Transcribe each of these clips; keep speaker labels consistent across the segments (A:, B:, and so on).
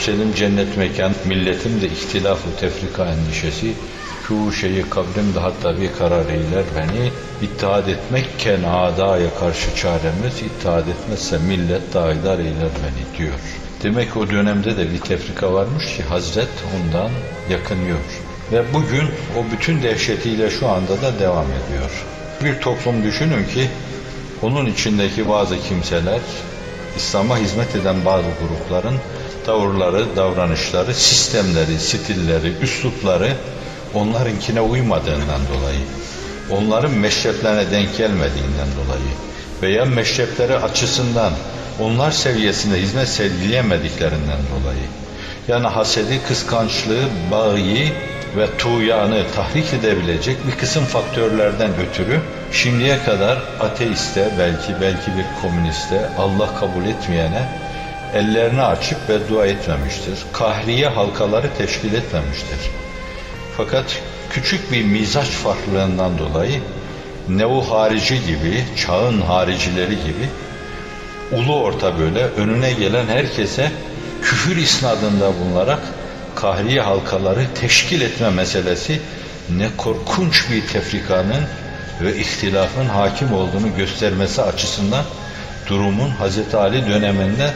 A: Selim cennet mekan, milletim de ihtilafı tefrika endişesi, şu şeyi kabrimde hatta bir karar eyler beni, İttihat etmekken adaya karşı çaremiz, İttihat etmezse millet daidar eyler beni diyor. Demek o dönemde de bir tefrika varmış ki Hazret ondan yakınıyor. Ve bugün o bütün dehşetiyle şu anda da devam ediyor. Bir toplum düşünün ki onun içindeki bazı kimseler, İslam'a hizmet eden bazı grupların tavırları, davranışları, sistemleri, stilleri, üslupları onlarınkine uymadığından dolayı, onların meşreplerine denk gelmediğinden dolayı veya meşrepleri açısından onlar seviyesinde hizmet sergileyemediklerinden dolayı yani hasedi, kıskançlığı, bağı ve tuğyanı tahrik edebilecek bir kısım faktörlerden ötürü şimdiye kadar ateiste belki belki bir komüniste Allah kabul etmeyene ellerini açıp beddua etmemiştir. Kahriye halkaları teşkil etmemiştir. Fakat küçük bir mizaç farklılığından dolayı nevu harici gibi, çağın haricileri gibi ulu orta böyle önüne gelen herkese küfür isnadında bulunarak kahriye halkaları teşkil etme meselesi ne korkunç bir tefrikanın ve ihtilafın hakim olduğunu göstermesi açısından durumun Hz. Ali döneminde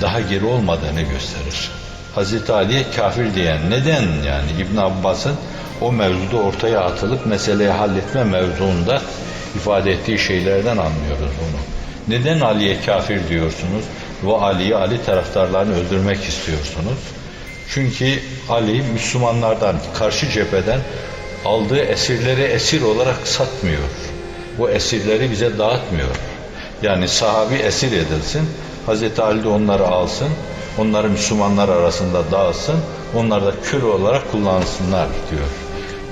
A: daha geri olmadığını gösterir. Hz. Ali'ye kafir diyen neden yani İbn Abbas'ın o mevzuda ortaya atılıp meseleyi halletme mevzuunda ifade ettiği şeylerden anlıyoruz bunu. Neden Ali'ye kafir diyorsunuz? Ve Ali'yi Ali taraftarlarını öldürmek istiyorsunuz. Çünkü Ali Müslümanlardan karşı cepheden aldığı esirleri esir olarak satmıyor. Bu esirleri bize dağıtmıyor. Yani sahabi esir edilsin, Hazreti Ali de onları alsın, onları Müslümanlar arasında dağıtsın, onlar da kül olarak kullansınlar diyor.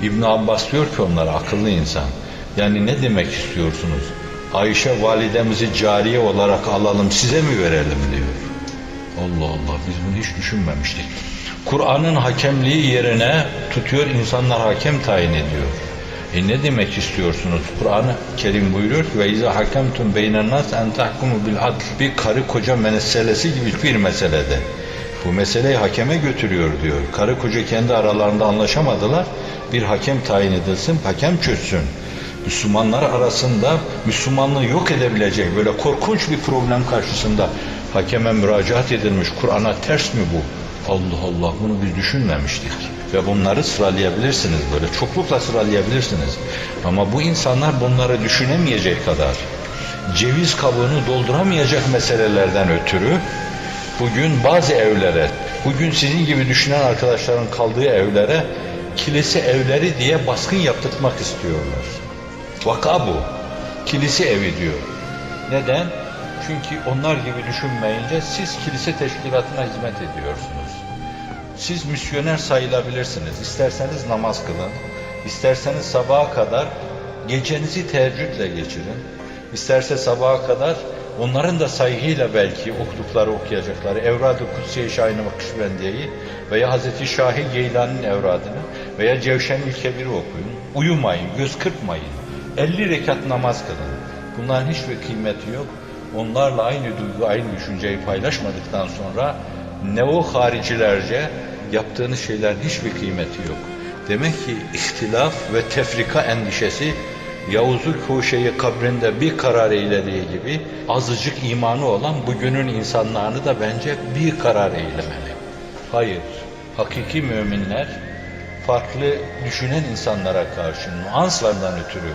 A: İbn Abbas diyor ki onlara akıllı insan. Yani ne demek istiyorsunuz? Ayşe validemizi cariye olarak alalım size mi verelim diyor. Allah Allah biz bunu hiç düşünmemiştik. Kur'an'ın hakemliği yerine tutuyor insanlar hakem tayin ediyor. E ne demek istiyorsunuz? Kur'an-ı Kerim buyuruyor ki ve izâ hakemtum beynen nas en tahkumu bil adl. Bir karı koca meselesi gibi bir meselede. Bu meseleyi hakeme götürüyor diyor. Karı koca kendi aralarında anlaşamadılar. Bir hakem tayin edilsin, hakem çözsün. Müslümanlar arasında Müslümanlığı yok edebilecek böyle korkunç bir problem karşısında hakeme müracaat edilmiş. Kur'an'a ters mi bu? Allah Allah bunu biz düşünmemiştik. Ve bunları sıralayabilirsiniz böyle çoklukla sıralayabilirsiniz. Ama bu insanlar bunları düşünemeyecek kadar ceviz kabuğunu dolduramayacak meselelerden ötürü bugün bazı evlere, bugün sizin gibi düşünen arkadaşların kaldığı evlere kilise evleri diye baskın yaptırmak istiyorlar. Vaka bu. Kilise evi diyor. Neden? Çünkü onlar gibi düşünmeyince siz kilise teşkilatına hizmet ediyorsunuz. Siz misyoner sayılabilirsiniz. İsterseniz namaz kılın. isterseniz sabaha kadar gecenizi teheccüdle geçirin. İsterse sabaha kadar onların da saygıyla belki okudukları okuyacakları Evrad-ı Kutsiye Şahin-i Vakışbendiye'yi veya Hazreti Şahi Geylani'nin evradını veya Cevşen-ül Kebir'i okuyun. Uyumayın, göz kırpmayın. 50 rekat namaz kılın. Bunların hiçbir kıymeti yok onlarla aynı duygu, aynı düşünceyi paylaşmadıktan sonra neo haricilerce yaptığınız şeylerin hiçbir kıymeti yok. Demek ki ihtilaf ve tefrika endişesi Yavuz'u Kuşe'yi kabrinde bir karar eylediği gibi azıcık imanı olan bugünün insanlarını da bence bir karar eylemeli. Hayır, hakiki müminler farklı düşünen insanlara karşı nuanslardan ötürü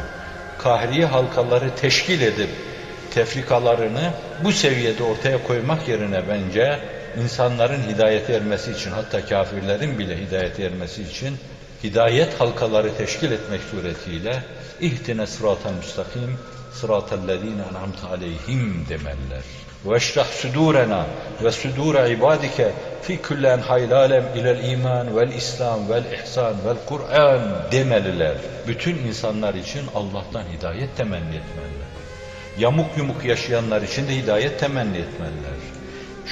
A: kahriye halkaları teşkil edip tefrikalarını bu seviyede ortaya koymak yerine bence insanların hidayete ermesi için hatta kafirlerin bile hidayete ermesi için hidayet halkaları teşkil etmek suretiyle ihtine sıratel müstakim sıratellezine en'amte aleyhim demeliler. Ve eşrah sudurena ve sudure ibadike fi küllen haylalem ilel iman vel islam vel ihsan vel Kur'an demeliler. Bütün insanlar için Allah'tan hidayet temenni etmeliler yamuk yumuk yaşayanlar için de hidayet temenni etmeliler.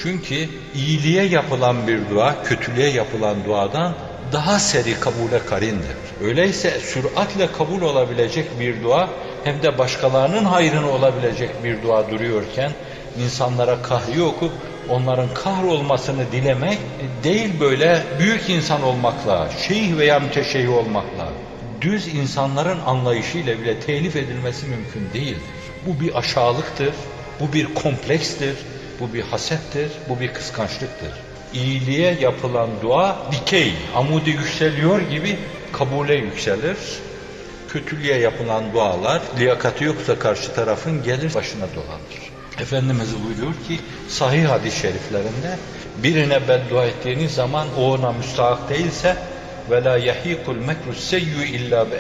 A: Çünkü iyiliğe yapılan bir dua, kötülüğe yapılan duadan daha seri kabule karindir. Öyleyse süratle kabul olabilecek bir dua hem de başkalarının hayrını olabilecek bir dua duruyorken insanlara kahri okup onların kahrolmasını dilemek değil böyle büyük insan olmakla, şeyh veya müteşeyyih olmakla, düz insanların anlayışıyla bile telif edilmesi mümkün değildir. Bu bir aşağılıktır, bu bir komplekstir, bu bir hasettir, bu bir kıskançlıktır. İyiliğe yapılan dua dikey, amudu yükseliyor gibi kabule yükselir. Kötülüğe yapılan dualar liyakati yoksa karşı tarafın gelir başına dolanır. Efendimiz buyuruyor ki sahih hadis-i şeriflerinde birine beddua ettiğiniz zaman o ona müstahak değilse ve la yahikul mekru seyyu illa bi.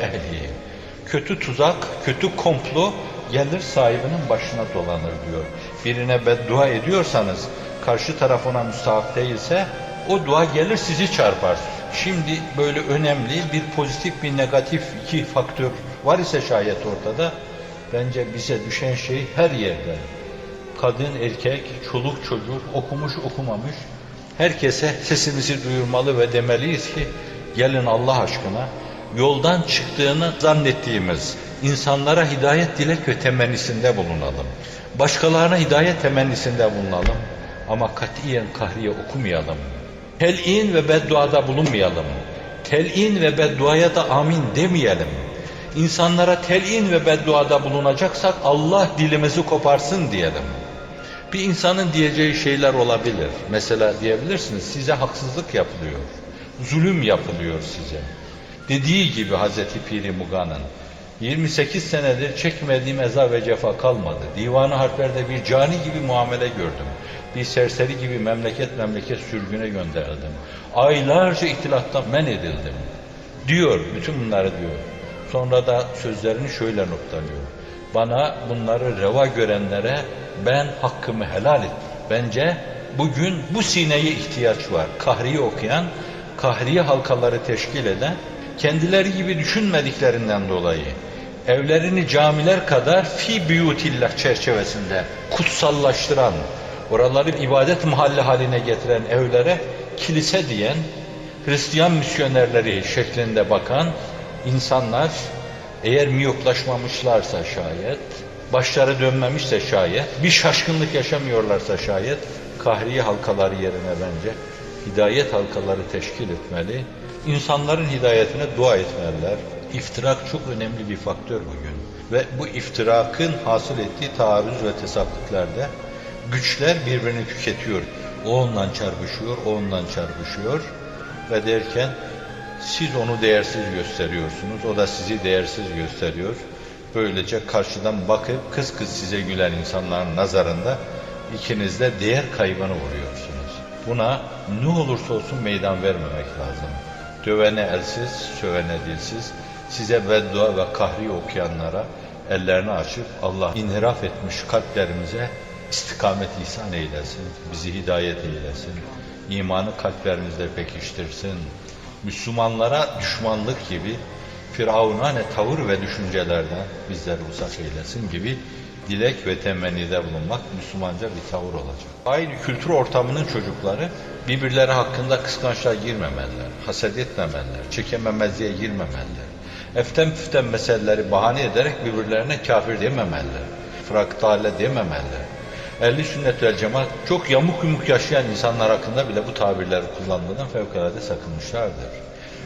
A: Kötü tuzak, kötü komplo gelir sahibinin başına dolanır diyor. Birine beddua ediyorsanız karşı taraf ona müstahak değilse o dua gelir sizi çarpar. Şimdi böyle önemli bir pozitif bir negatif iki faktör var ise şayet ortada bence bize düşen şey her yerde kadın, erkek, çoluk, çocuk, okumuş, okumamış herkese sesimizi duyurmalı ve demeliyiz ki gelin Allah aşkına yoldan çıktığını zannettiğimiz insanlara hidayet dilek ve temennisinde bulunalım. Başkalarına hidayet temennisinde bulunalım. Ama katiyen kahriye okumayalım. Tel'in ve bedduada bulunmayalım. Tel'in ve bedduaya da amin demeyelim. İnsanlara tel'in ve bedduada bulunacaksak Allah dilimizi koparsın diyelim. Bir insanın diyeceği şeyler olabilir. Mesela diyebilirsiniz size haksızlık yapılıyor. Zulüm yapılıyor size. Dediği gibi Hazreti Piri Muga'nın 28 senedir çekmediğim eza ve cefa kalmadı. Divanı harflerde bir cani gibi muamele gördüm. Bir serseri gibi memleket memleket sürgüne gönderildim. Aylarca ihtilattan men edildim. Diyor, bütün bunları diyor. Sonra da sözlerini şöyle noktalıyor. Bana bunları reva görenlere ben hakkımı helal et. Bence bugün bu sineye ihtiyaç var. Kahriye okuyan, kahriye halkaları teşkil eden, kendileri gibi düşünmediklerinden dolayı evlerini camiler kadar fi büyutillah çerçevesinde kutsallaştıran, oraları ibadet mahalli haline getiren evlere kilise diyen, Hristiyan misyonerleri şeklinde bakan insanlar eğer miyoplaşmamışlarsa şayet, başları dönmemişse şayet, bir şaşkınlık yaşamıyorlarsa şayet, kahriye halkaları yerine bence hidayet halkaları teşkil etmeli, insanların hidayetine dua etmeliler. İftirak çok önemli bir faktör bugün. Ve bu iftirakın hasıl ettiği taarruz ve tesabbutlerde güçler birbirini tüketiyor. O ondan çarpışıyor, o ondan çarpışıyor ve derken siz onu değersiz gösteriyorsunuz, o da sizi değersiz gösteriyor. Böylece karşıdan bakıp kız kız size gülen insanların nazarında ikiniz de değer kaybını vuruyorsunuz. Buna ne olursa olsun meydan vermemek lazım. Dövene elsiz, sövene dilsiz, size beddua ve kahri okuyanlara ellerini açıp Allah inhiraf etmiş kalplerimize istikamet ihsan eylesin, bizi hidayet eylesin, imanı kalplerimizde pekiştirsin, Müslümanlara düşmanlık gibi Firavun'a ne tavır ve düşüncelerden bizleri uzak eylesin gibi dilek ve temennide bulunmak Müslümanca bir tavır olacak. Aynı kültür ortamının çocukları birbirleri hakkında kıskançlığa girmemeliler, haset etmemeliler, çekememezliğe girmemeliler. Eften püften meseleleri bahane ederek birbirlerine kafir dememeliler, fraktale dememeliler. Ehli sünnet vel cemaat çok yamuk yumuk yaşayan insanlar hakkında bile bu tabirleri kullandığından fevkalade sakınmışlardır.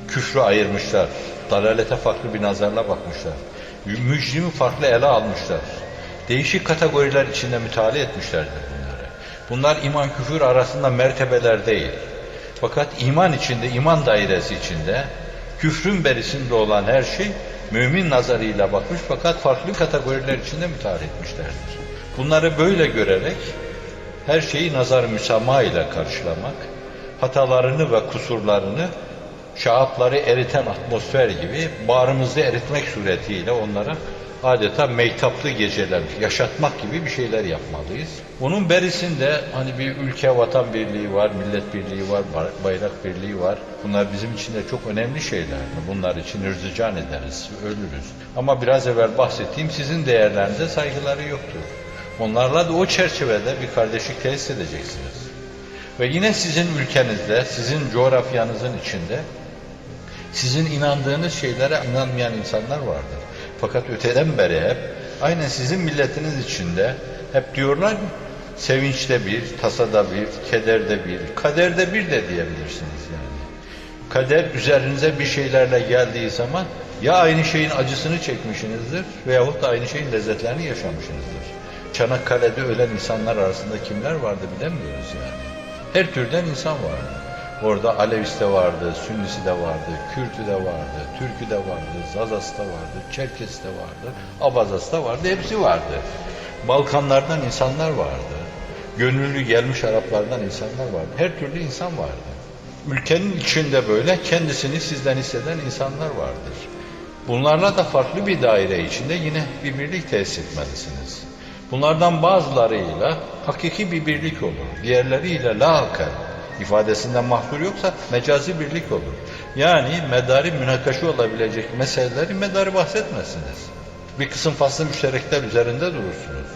A: Küfrü ayırmışlar, dalalete farklı bir nazarla bakmışlar. Mücrimi farklı ele almışlar. Değişik kategoriler içinde müteala etmişlerdir bunları. Bunlar iman küfür arasında mertebeler değil. Fakat iman içinde, iman dairesi içinde, küfrün berisinde olan her şey mümin nazarıyla bakmış fakat farklı kategoriler içinde müteala etmişlerdir. Bunları böyle görerek her şeyi nazar müsamaha ile karşılamak, hatalarını ve kusurlarını şahapları eriten atmosfer gibi bağrımızda eritmek suretiyle onlara adeta meytaplı geceler yaşatmak gibi bir şeyler yapmalıyız. Bunun berisinde hani bir ülke vatan birliği var, millet birliği var, bayrak birliği var. Bunlar bizim için de çok önemli şeyler. Bunlar için ürzican ederiz, ölürüz. Ama biraz evvel bahsettiğim sizin değerlerinize saygıları yoktur. Onlarla da o çerçevede bir kardeşlik tesis edeceksiniz. Ve yine sizin ülkenizde, sizin coğrafyanızın içinde sizin inandığınız şeylere inanmayan insanlar vardır. Fakat öteden beri hep aynen sizin milletiniz içinde hep diyorlar ki Sevinçte bir, tasada bir, kederde bir, kaderde bir de diyebilirsiniz yani. Kader üzerinize bir şeylerle geldiği zaman ya aynı şeyin acısını çekmişsinizdir veyahut da aynı şeyin lezzetlerini yaşamışsınızdır. Çanakkale'de ölen insanlar arasında kimler vardı bilemiyoruz yani. Her türden insan vardı. Orada Alevisi de vardı, Sünnisi de vardı, Kürtü de vardı, Türkü de vardı, Zazası da vardı, Çerkesi de vardı, Abazası da vardı, hepsi vardı. Balkanlardan insanlar vardı. Gönüllü gelmiş Araplardan insanlar vardı. Her türlü insan vardı. Ülkenin içinde böyle kendisini sizden hisseden insanlar vardır. Bunlarla da farklı bir daire içinde yine bir birlik tesis etmelisiniz. Bunlardan bazılarıyla hakiki bir birlik olur. Diğerleriyle la akal ifadesinden mahsur yoksa mecazi birlik olur. Yani medari münakaşa olabilecek meseleleri medari bahsetmezsiniz. Bir kısım faslı müşterekler üzerinde durursunuz.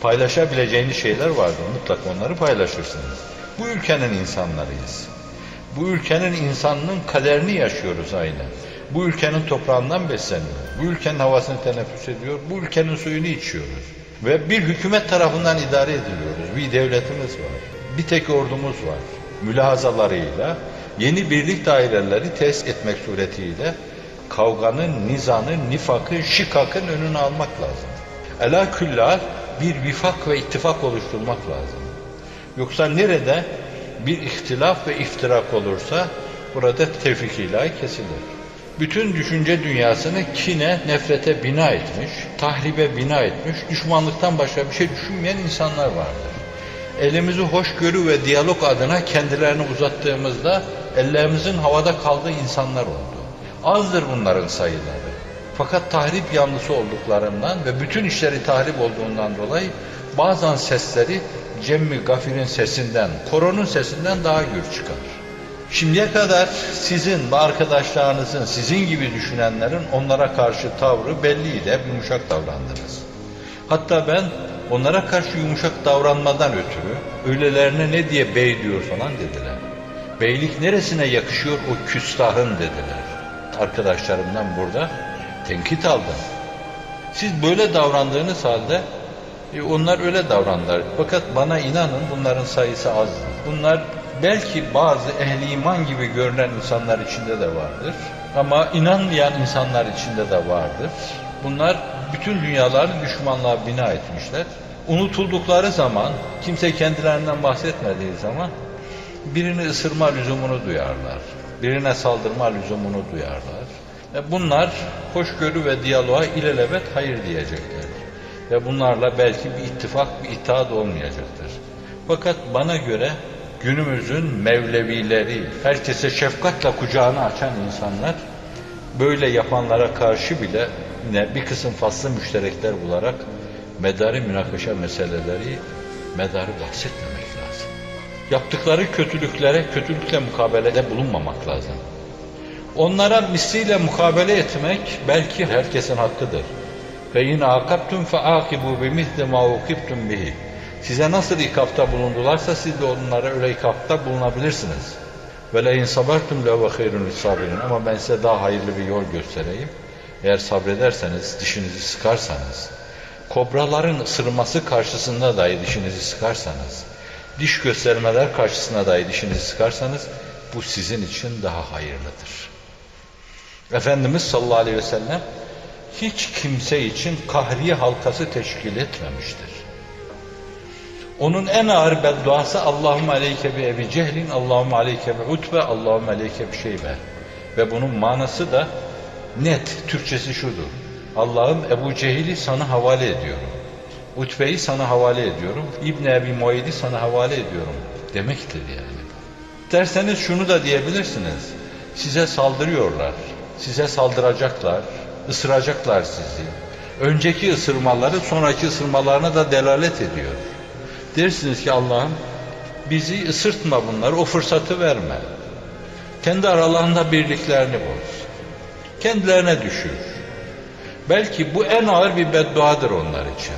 A: Paylaşabileceğiniz şeyler vardır. Mutlaka onları paylaşırsınız. Bu ülkenin insanlarıyız. Bu ülkenin insanının kaderini yaşıyoruz aynen. Bu ülkenin toprağından besleniyoruz. Bu ülkenin havasını teneffüs ediyor. Bu ülkenin suyunu içiyoruz. Ve bir hükümet tarafından idare ediliyoruz. Bir devletimiz var. Bir tek ordumuz var. Mülahazalarıyla yeni birlik daireleri tesis etmek suretiyle kavganın, nizanın, nifakın, şikakın önünü almak lazım. Ela küllal bir vifak ve ittifak oluşturmak lazım. Yoksa nerede bir ihtilaf ve iftirak olursa burada tevfik ilahi kesilir. Bütün düşünce dünyasını kine, nefrete bina etmiş, tahribe bina etmiş, düşmanlıktan başka bir şey düşünmeyen insanlar vardır. Elimizi hoşgörü ve diyalog adına kendilerini uzattığımızda ellerimizin havada kaldığı insanlar oldu. Azdır bunların sayıları. Fakat tahrip yanlısı olduklarından ve bütün işleri tahrip olduğundan dolayı bazen sesleri Cemmi Gafir'in sesinden, koronun sesinden daha gür çıkar. Şimdiye kadar sizin ve arkadaşlarınızın, sizin gibi düşünenlerin onlara karşı tavrı belliydi, hep yumuşak davrandınız. Hatta ben onlara karşı yumuşak davranmadan ötürü öylelerine ne diye bey diyor falan dediler. Beylik neresine yakışıyor o küstahın dediler. Arkadaşlarımdan burada tenkit aldım. Siz böyle davrandığınız halde e, onlar öyle davrandılar. Fakat bana inanın bunların sayısı azdır. Bunlar belki bazı ehli iman gibi görünen insanlar içinde de vardır. Ama inanmayan insanlar içinde de vardır. Bunlar bütün dünyaları düşmanlığa bina etmişler. Unutuldukları zaman, kimse kendilerinden bahsetmediği zaman birini ısırma lüzumunu duyarlar. Birine saldırma lüzumunu duyarlar. E bunlar hoşgörü ve diyaloğa ilelebet hayır diyecekler. Ve bunlarla belki bir ittifak, bir itaat olmayacaktır. Fakat bana göre günümüzün Mevlevileri, herkese şefkatle kucağını açan insanlar böyle yapanlara karşı bile yine bir kısım faslı müşterekler bularak medarı münakaşa meseleleri medarı bahsetmemek lazım. Yaptıkları kötülüklere kötülükle mukabelede bulunmamak lazım. Onlara misliyle mukabele etmek belki herkesin hakkıdır. Ve in akabtum fe akibu bi misli ma ukibtum bihi. Size nasıl ikapta bulundularsa siz de onlara öyle ikapta bulunabilirsiniz. Ve le in sabartum le ve hayrun. Ama ben size daha hayırlı bir yol göstereyim. Eğer sabrederseniz, dişinizi sıkarsanız, kobraların ısırması karşısında dahi dişinizi sıkarsanız, diş göstermeler karşısında dahi dişinizi sıkarsanız, bu sizin için daha hayırlıdır. Efendimiz sallallahu aleyhi ve sellem hiç kimse için kahriye halkası teşkil etmemiştir. Onun en ağır bedduası Allahümme aleyke bi ebi cehlin, Allahümme aleyke bi utbe, Allahümme aleyke bi şeybe. Ve bunun manası da net, Türkçesi şudur. Allah'ım Ebu Cehil'i sana havale ediyorum. Utbe'yi sana havale ediyorum. İbn Ebi Muayd'i sana havale ediyorum demektir yani. Derseniz şunu da diyebilirsiniz. Size saldırıyorlar. Size saldıracaklar. ısıracaklar sizi. Önceki ısırmaları sonraki ısırmalarına da delalet ediyor. Dersiniz ki Allah'ım bizi ısırtma bunları, o fırsatı verme. Kendi aralarında birliklerini boz. Kendilerine düşür. Belki bu en ağır bir bedduadır onlar için.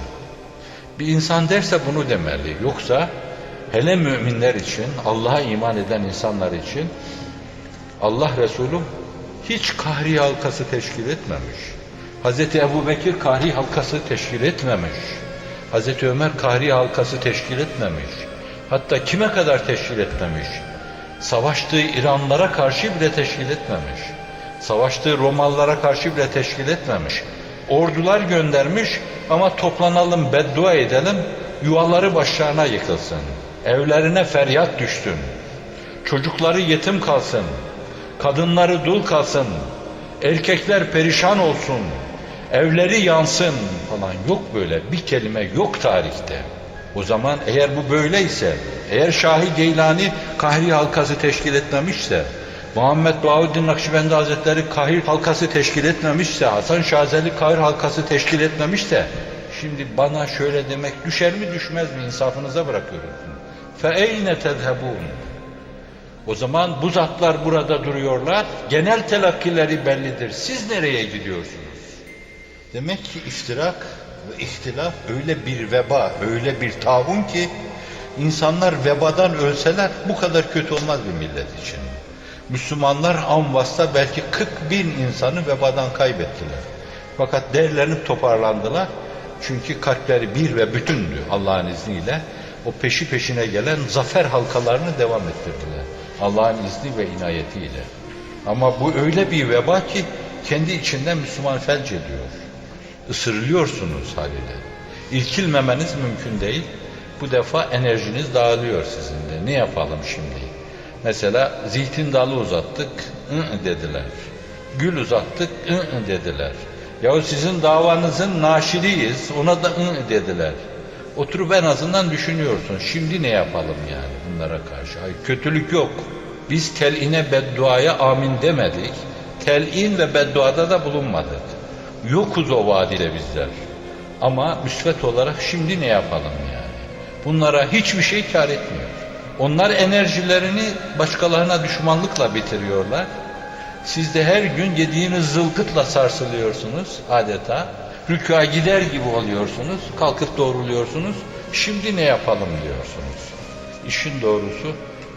A: Bir insan derse bunu demeli. Yoksa hele müminler için, Allah'a iman eden insanlar için Allah Resulü hiç kahri halkası teşkil etmemiş. Hz. Ebu Bekir kahri halkası teşkil etmemiş. Hazreti Ömer Kahri halkası teşkil etmemiş. Hatta kime kadar teşkil etmemiş? Savaştığı İranlara karşı bile teşkil etmemiş. Savaştığı Romalılara karşı bile teşkil etmemiş. Ordular göndermiş ama toplanalım, beddua edelim, yuvaları başlarına yıkılsın. Evlerine feryat düşsün. Çocukları yetim kalsın. Kadınları dul kalsın. Erkekler perişan olsun. Evleri yansın falan yok böyle bir kelime yok tarihte. O zaman eğer bu böyleyse, eğer Şahi Geylani Kahri halkası teşkil etmemişse, Muhammed Bahuddin Nakşibendi Hazretleri Kahir halkası teşkil etmemişse, Hasan Şazeli Kahir halkası teşkil etmemişse, şimdi bana şöyle demek düşer mi düşmez mi insafınıza bırakıyorum. فَاَيْنَ تَذْهَبُونَ O zaman bu zatlar burada duruyorlar, genel telakkileri bellidir. Siz nereye gidiyorsunuz? Demek ki iftirak ve ihtilaf öyle bir veba, öyle bir taun ki insanlar vebadan ölseler bu kadar kötü olmaz bir millet için. Müslümanlar Amvas'ta belki 40 bin insanı vebadan kaybettiler. Fakat derlenip toparlandılar. Çünkü kalpleri bir ve bütündü Allah'ın izniyle. O peşi peşine gelen zafer halkalarını devam ettirdiler. Allah'ın izni ve inayetiyle. Ama bu öyle bir veba ki kendi içinden Müslüman felç ediyor. Isırılıyorsunuz haliyle. İrkilmemeniz mümkün değil. Bu defa enerjiniz dağılıyor sizin de. Ne yapalım şimdi? Mesela zeytin dalı uzattık, ı dediler. Gül uzattık, ı dediler. Yahu sizin davanızın naşiriyiz, ona da ı dediler. Oturup en azından düşünüyorsun. Şimdi ne yapalım yani bunlara karşı? Ay kötülük yok. Biz teline bedduaya amin demedik. Telin ve bedduada da bulunmadık. Yokuz o vadide bizler. Ama müsvet olarak şimdi ne yapalım yani? Bunlara hiçbir şey kar etmiyor. Onlar enerjilerini başkalarına düşmanlıkla bitiriyorlar. Siz de her gün yediğiniz zılgıtla sarsılıyorsunuz adeta. Rükûa gider gibi oluyorsunuz. Kalkıp doğruluyorsunuz. Şimdi ne yapalım diyorsunuz. İşin doğrusu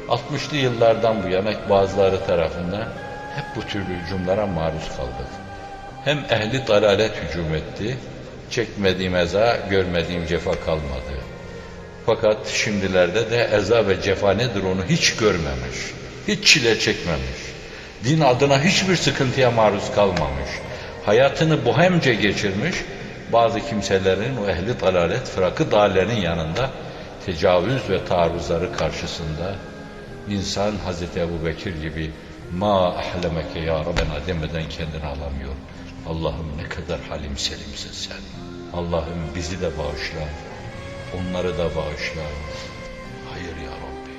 A: 60'lı yıllardan bu yana bazıları tarafından hep bu tür hücumlara maruz kaldık. Hem ehli dalalet hücum etti, çekmediğim eza, görmediğim cefa kalmadı. Fakat şimdilerde de eza ve cefa nedir onu hiç görmemiş, hiç çile çekmemiş, din adına hiçbir sıkıntıya maruz kalmamış, hayatını bohemce geçirmiş, bazı kimselerin o ehli dalalet, fırakı dağlerin yanında tecavüz ve taarruzları karşısında insan Hazreti Ebu Bekir gibi ma ahlemeke ya Rabbena demeden kendini alamıyor. Allah'ım ne kadar halim selimsin sen. Allah'ım bizi de bağışla. Onları da bağışla. Hayır ya Rabbi.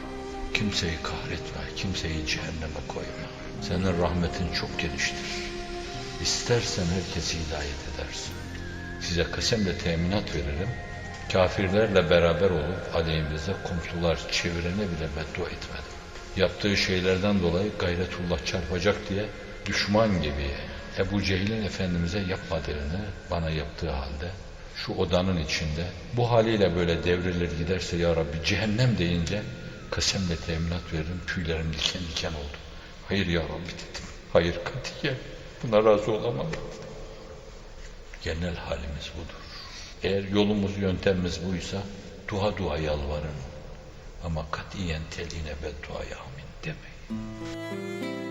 A: Kimseyi kahretme. Kimseyi cehenneme koyma. Senin rahmetin çok geniştir. İstersen herkesi hidayet edersin. Size kasemle teminat veririm. Kafirlerle beraber olup aleyhimize komşular çevirene bile beddua etmedim. Yaptığı şeylerden dolayı gayretullah çarpacak diye düşman gibi Ebu Cehil'in Efendimiz'e yapmadığını bana yaptığı halde şu odanın içinde bu haliyle böyle devrilir giderse ya Rabbi cehennem deyince kasemle teminat veririm tüylerim diken diken oldu. Hayır ya Rabbi dedim. Hayır katiyen buna razı olamam. Genel halimiz budur. Eğer yolumuz yöntemimiz buysa dua dua yalvarın. Ama katiyen teline bedduaya amin demeyin.